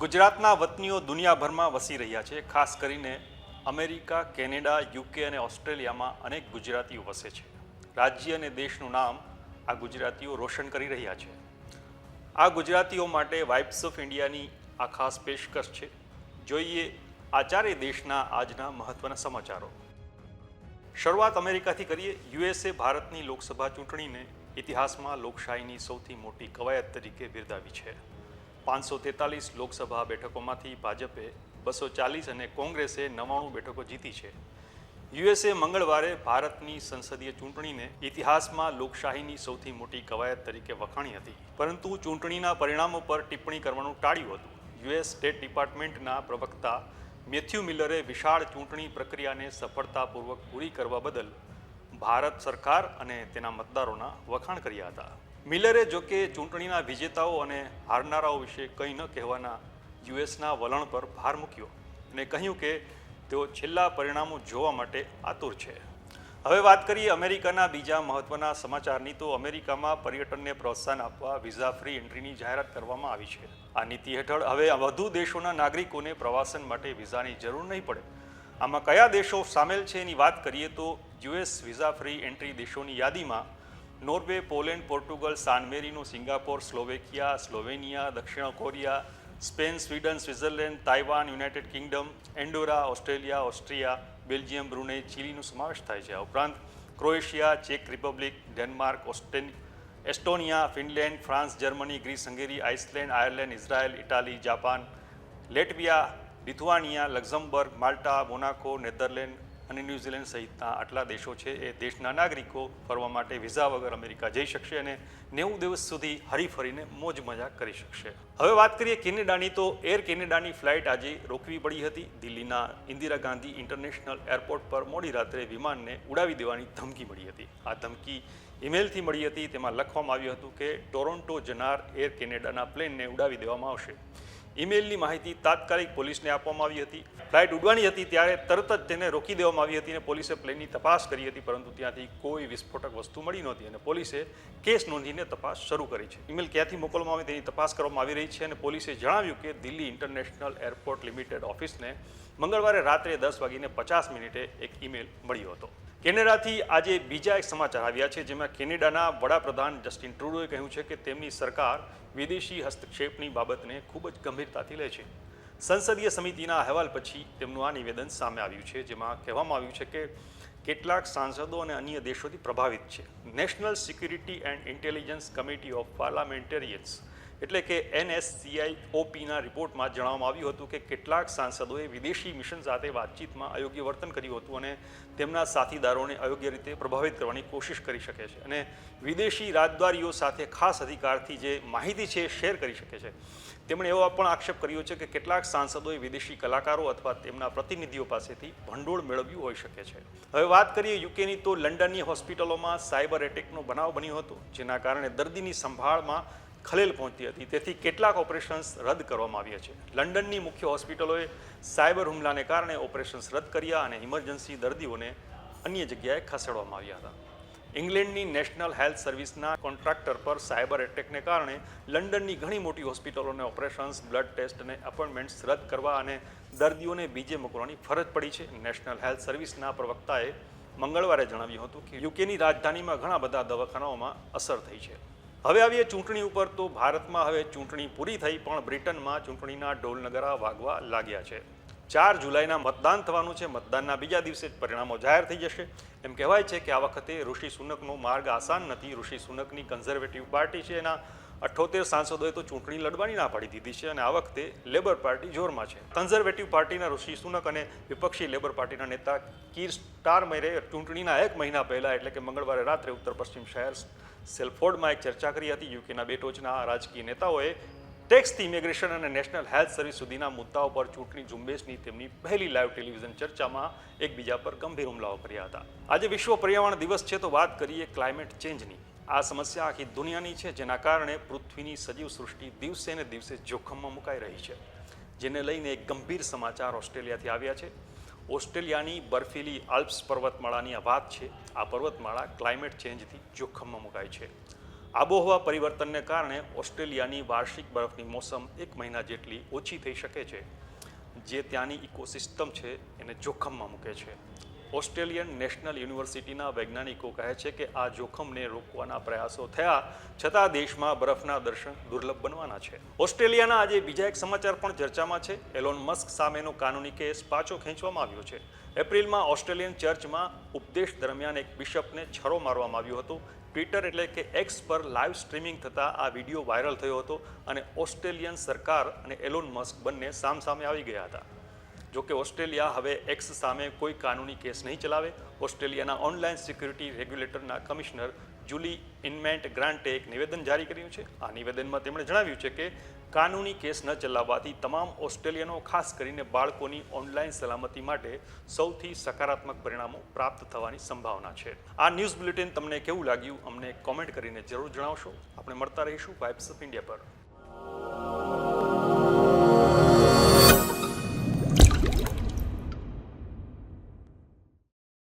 ગુજરાતના વતનીઓ દુનિયાભરમાં વસી રહ્યા છે. ખાસ કરીને અમેરિકા, કેનેડા, યુકે અને ઓસ્ટ્રેલિયામાં અનેક ગુજરાતીઓ વસે છે. રાજ્ય અને દેશનું નામ આ ગુજરાતીઓ રોશન કરી રહ્યા છે. આ ગુજરાતીઓ માટે વાઇબ્સ ઓફ ઇન્ડિયાની આ ખાસ પેશકશ છે. જોઈએ આ ચારેય દેશના આજના મહત્વના સમાચારો. શરૂઆત અમેરિકાથી કરીએ. યુએસએ ભારતની લોકસભા ચૂંટણીને ઇતિહાસમાં લોકશાહીની સૌથી મોટી કવાયત તરીકે બિરદાવી છે. પાંચસો તેતાલીસ લોકસભા બેઠકોમાંથી ભાજપે બસો ચાલીસ અને કોંગ્રેસે નવ્વાણું બેઠકો જીતી છે. યુએસએ મંગળવારે ભારતની સંસદીય ચૂંટણીને ઇતિહાસમાં લોકશાહીની સૌથી મોટી કવાયત તરીકે વખાણી હતી. પરંતુ ચૂંટણીના પરિણામો પર ટિપ્પણી કરવાનું ટાળ્યું હતું. યુએસ સ્ટેટ ડિપાર્ટમેન્ટના પ્રવક્તા મેથ્યુ મિલરે વિશાળ ચૂંટણી પ્રક્રિયાને સફળતાપૂર્વક પૂરી કરવા બદલ ભારત સરકાર અને તેના મતદારોના વખાણ કર્યા હતા. મિલરે જોકે ચૂંટણીના વિજેતાઓ અને હારનારાઓ વિશે કંઈ ન કહેવાના યુએસના વલણ પર ભાર મૂક્યો અને કહ્યું કે તેઓ છેલ્લા પરિણામો જોવા માટે આતુર છે. હવે વાત કરીએ અમેરિકાના બીજા મહત્વના સમાચારની, તો અમેરિકામાં પર્યટનને પ્રોત્સાહન આપવા વિઝા ફ્રી એન્ટ્રીની જાહેરાત કરવામાં આવી છે. આ નીતિ હેઠળ હવે વધુ દેશોના નાગરિકોને પ્રવાસન માટે વિઝાની જરૂર નહીં પડે. આમાં કયા દેશો સામેલ છે એની વાત કરીએ તો યુએસ વિઝા ફ્રી એન્ટ્રી દેશોની યાદીમાં Norway, Poland, Portugal, San Marino Singapore, Slovakia, Slovenia, દક્ષિણ Korea, Spain, Sweden, Switzerland, Taiwan, United Kingdom, Andorra, Australia, Austria, Belgium, Brunei, ચીલીનો સમાવેશ થાય છે. આ ઉપરાંત ક્રોએશિયા, ચેક Republic, Denmark, ઓસ્ટેન, Estonia, Finland, France, Germany, Greece, Hungary, Iceland, Ireland, Israel, Italy, Japan, Latvia, Lithuania, Luxembourg, Malta, Monaco, Netherland અને New Zealand સહિતના આટલા દેશો છે, એ દેશના નાગરિકો ફરવા માટે વિઝા વગર અમેરિકા જઈ શકશે અને નેવું દિવસ સુધી હરીફરીને મોજ મજા કરી શકશે. હવે વાત કરીએ કેનેડાની, તો એર કેનેડાની ફ્લાઇટ આજે રોકવી પડી હતી. દિલ્હીના ઇન્દિરા ગાંધી ઇન્ટરનેશનલ એરપોર્ટ પર મોડી રાત્રે વિમાનને ઉડાવી દેવાની ધમકી મળી હતી. આ ધમકી ઈમેલથી મળી હતી. તેમાં લખવામાં આવ્યું હતું કે, ટોરોન્ટો જનાર એર કેનેડાના પ્લેનને ઉડાવી દેવામાં આવશે. ઈમેલની માહિતી તાત્કાલિક પોલીસને આપવામાં આવી હતી. ફ્લાઇટ ઉડવાની હતી ત્યારે તરત જ તેને રોકી દેવામાં આવી હતી અને પોલીસે પ્લેનની તપાસ કરી હતી, પરંતુ ત્યાંથી કોઈ વિસ્ફોટક વસ્તુ મળી નહોતી અને પોલીસે કેસ નોંધીને તપાસ શરૂ કરી છે. ઈમેલ ક્યાંથી મોકલવામાં આવે તેની તપાસ કરવામાં આવી રહી છે અને પોલીસે જણાવ્યું કે દિલ્હી ઇન્ટરનેશનલ એરપોર્ટ લિમિટેડ ઓફિસને મંગળવારે રાત્રે દસ વાગીને પચાસ મિનિટે એક ઈમેલ મળ્યો હતો. કેનેડાથી આજે બીજા એક સમાચાર આવ્યા છે, જેમાં કેનેડાના વડાપ્રધાન જસ્ટિન ટ્રુડોએ કહ્યું છે કે તેમની સરકાર વિદેશી હસ્તક્ષેપની બાબતને ખૂબ જ ગંભીરતાથી લે છે. સંસદીય સમિતિના અહેવાલ પછી તેમનું આ નિવેદન સામે આવ્યું છે, જેમાં કહેવામાં આવ્યું છે કે કેટલાક સાંસદો અને અન્ય દેશોથી પ્રભાવિત છે. National security and intelligence committee of parliamentarians એટલે કે એનએસસીઆઈ ઓપીના રિપોર્ટમાં જણાવવામાં આવ્યું હતું કે કેટલાક સાંસદોએ વિદેશી મિશન સાથે વાતચીતમાં અયોગ્ય વર્તન કર્યું હતું અને તેમના સાથીદારોને અયોગ્ય રીતે પ્રભાવિત કરવાની કોશિશ કરી શકે છે અને વિદેશી રાજદ્વારીઓ સાથે ખાસ અધિકારથી જે માહિતી છે શેર કરી શકે છે. તેમણે એવો પણ આક્ષેપ કર્યો છે કે કેટલાક સાંસદોએ વિદેશી કલાકારો અથવા તેમના પ્રતિનિધિઓ પાસેથી ભંડોળ મેળવ્યું હોઈ શકે છે. હવે વાત કરીએ યુકેની તો લંડનની હોસ્પિટલોમાં સાયબર એટેકનો બનાવ બન્યો હતો, જેના કારણે દર્દીની સંભાળમાં ખલેલ પહોંચતી હતી. તેથી કેટલાક ઓપરેશન્સ રદ કરવામાં આવ્યા છે. લંડનની મુખ્ય હોસ્પિટલોએ સાયબર હુમલાને કારણે ઓપરેશન્સ રદ કર્યા અને ઇમરજન્સી દર્દીઓને અન્ય જગ્યાએ ખસેડવામાં આવ્યા હતા. ઇંગ્લેન્ડની નેશનલ હેલ્થ સર્વિસના કોન્ટ્રાક્ટર પર સાયબર એટેકને કારણે લંડનની ઘણી મોટી હોસ્પિટલોને ઓપરેશન્સ, બ્લડ ટેસ્ટ અને અપોઇન્ટમેન્ટ્સ રદ કરવા અને દર્દીઓને બીજે મોકલવાની ફરજ પડી છે. નેશનલ હેલ્થ સર્વિસના પ્રવક્તાએ મંગળવારે જણાવ્યું હતું કે યુકેની રાજધાનીમાં ઘણા બધા દવાખાનાઓમાં અસર થઈ છે. હવે આવીએ ચૂંટણી ઉપર તો ભારતમાં હવે ચૂંટણી પૂરી થઈ, પણ બ્રિટનમાં ચૂંટણીના ઢોલનગરા વાગવા લાગ્યા છે. ચાર જુલાઈના મતદાન થવાનું છે. મતદાનના બીજા દિવસે જ પરિણામો જાહેર થઈ જશે. એમ કહેવાય છે કે આ વખતે ઋષિ સુનકનો માર્ગ આસાન નથી. ઋષિ સુનકની કન્ઝર્વેટિવ પાર્ટી છે એના અઠ્ઠોતેર સાંસદોએ તો ચૂંટણી લડવાની ના પાડી દીધી છે અને આ વખતે લેબર પાર્ટી જોરમાં છે. કન્ઝર્વેટિવ પાર્ટીના ઋષિ સુનક અને વિપક્ષી લેબર પાર્ટીના નેતા કીર સ્ટારમેરે ચૂંટણીના એક મહિના પહેલા એટલે કે મંગળવારે રાત્રે ઉત્તર પશ્ચિમ શહેર સેલ્ફોર્ડમાં એક ચર્ચા કરી હતી. યુકેના બે ટોચના રાજકીય નેતાઓએ ટેક્સથી ઇમિગ્રેશન અને નેશનલ હેલ્થ સર્વિસ સુધીના મુદ્દાઓ પર ચૂંટણી ઝુંબેશની તેમની પહેલી લાઈવ ટેલિવિઝન ચર્ચામાં એકબીજા પર ગંભીર હુમલાઓ કર્યા હતા. આજે વિશ્વ પર્યાવરણ દિવસ છે તો વાત કરીએ ક્લાઇમેટ ચેન્જની આ સમસ્યા આખી દુનિયાની છે, જેના કારણે પૃથ્વીની સજીવ સૃષ્ટિ દિવસે ને દિવસે જોખમમાં મુકાઈ રહી છે. જેને લઈને એક ગંભીર સમાચાર ઓસ્ટ્રેલિયાથી આવ્યા છે. ઓસ્ટ્રેલિયાની બર્ફીલી આલ્પ્સ પર્વતમાળાની આ વાત છે, આ પર્વતમાળા ક્લાઇમેટ ચેન્જથી જોખમમાં મુકાય છે. આબોહવા પરિવર્તનને કારણે ઓસ્ટ્રેલિયાની વાર્ષિક બરફની મોસમ એક મહિના જેટલી ઓછી થઈ શકે છે. જે ત્યાંની ઇકોસિસ્ટમ છે, એને જોખમમાં મૂકે છે. ઓસ્ટ્રેલિયન નેશનલ યુનિવર્સિટીના વૈજ્ઞાનિકો કહે છે કે આ જોખમને રોકવાના પ્રયાસો થયા, છતાં દેશમાં બરફના દર્શન દુર્લભ બનવાના છે. ઓસ્ટ્રેલિયાના આજે બીજા એક સમાચાર પણ ચર્ચામાં છે. એલોન મસ્ક સામેનો કાનૂની કેસ પાછો ખેંચવામાં આવ્યો છે. એપ્રિલમાં ઓસ્ટ્રેલિયન ચર્ચમાં ઉપદેશ દરમિયાન એક બિશપને છરો મારવામાં આવ્યો હતો. ટ્વિટર એટલે કે એક્સ પર લાઈવ સ્ટ્રીમિંગ થતાં આ વીડિયો વાયરલ થયો હતો અને ઓસ્ટ્રેલિયન સરકાર અને એલોન મસ્ક બંને સામસામે આવી ગયા હતા. જો કે ઓસ્ટ્રેલિયા હવે એક્સ સામે કોઈ કાનૂની કેસ નહીં ચલાવે. ઓસ્ટ્રેલિયાના ઓનલાઈન સિક્યુરિટી રેગ્યુલેટરના કમિશનર જુલી ઇનમેન્ટ ગ્રાન્ટે એક નિવેદન જારી કર્યું છે. આ નિવેદનમાં તેમણે જણાવ્યું છે કે કાનૂની કેસ ન ચલાવવાથી તમામ ઓસ્ટ્રેલિયનો, ખાસ કરીને બાળકોની ઓનલાઈન સલામતી માટે સૌથી સકારાત્મક પરિણામો પ્રાપ્ત થવાની સંભાવના છે. આ ન્યૂઝ બુલેટિન તમને કેવું લાગ્યું અમને કોમેન્ટ કરીને જરૂર જણાવશો. આપણે મળતા રહીશું વાઇબ્સ ઓફ ઇન્ડિયા પર.